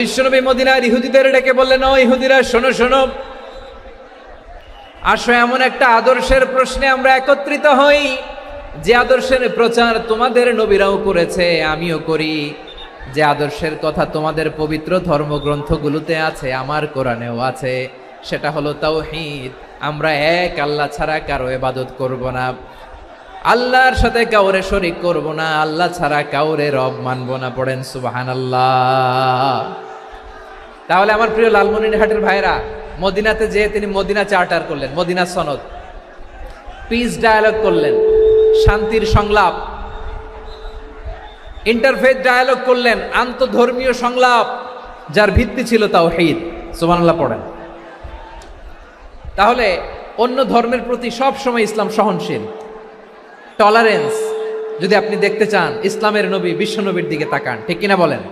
বিশ্বনবী মদিনার ইহুদিদের ডেকে বললেন, ও ইহুদিরা, শোনো শোনো। আসো, এমন একটা আদর্শের প্রশ্নে আমরা একত্রিত হই। যে আদর্শের প্রচার তোমাদের নবীরাও করেছে, আমিও করি। যে আদর্শের কথা তোমাদের পবিত্র ধর্মগ্রন্থগুলোতে আছে, আমার কোরআনেও আছে, সেটা হলো তাওহীদ। আমরা এক আল্লাহ ছাড়া কারও এবাদত করব না। আল্লাহর সাথে কাউরে শরিক করব না, আল্লাহ ছাড়া কাউরে রব মানব না, পড়েন সুবহানাল্লাহ। তাহলে আমার প্রিয় লালমনিরহাটের ভাইরা মদিনাতে যেয়ে তিনি মদিনা চার্টার করলেন, মদিনা সনদ। পিস ডায়ালগ করলেন, শান্তির সংলাপ। ইন্টারফেথ ডায়ালগ করলেন, আন্তধর্মীয় সংলাপ, যার ভিত্তি ছিল তাও হিদ সুবহানাল্লাহ পড়েন। তাহলে অন্য ধর্মের প্রতি সব সময় ইসলাম সহনশীল। টলারেন্স যদি আপনি দেখতে চান, ইসলামের নবী, বিশ্বনবীর দিকে তাকান, ঠিক কিনা বলেন?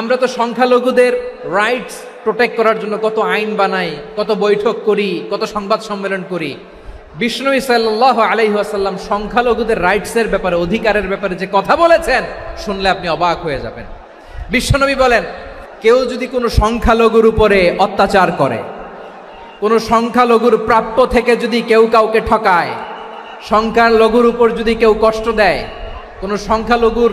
আমরা তো সংখ্যালঘুদের রাইটস প্রোটেক্ট করার জন্য কত আইন বানাই, কত বৈঠক করি, কত সংবাদ সম্মেলন করি। বিষ্ণু সাল্লাহ আলাইহাসাল্লাম সংখ্যালঘুদের রাইটসের ব্যাপারে, অধিকারের ব্যাপারে যে কথা বলেছেন, শুনলে আপনি অবাক হয়ে যাবেন। বিশ্বনবী বলেন, কেউ যদি কোনো সংখ্যালঘুর উপরে অত্যাচার করে, কোনো সংখ্যালঘুর প্রাপ্য থেকে যদি কেউ কাউকে ঠকায়, সংখ্যালঘুর উপর যদি কেউ কষ্ট দেয়, কোনো সংখ্যালঘুর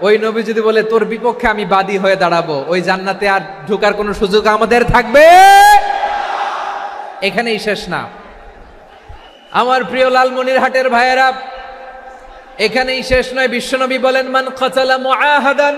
ওই নবী যদি বলে, তোর বিপক্ষে আমি বাদী হয়ে দাঁড়াবো, ওই জান্নাতে আর ঢোকার কোনো সুযোগ আমাদের থাকবে? এখানেই শেষ না। আমার প্রিয় লালমনির হাটের ভাইয়েরা, এখানেই শেষ নয়। বিশ্বনবী বলেন, মান খচালা মুআহাদান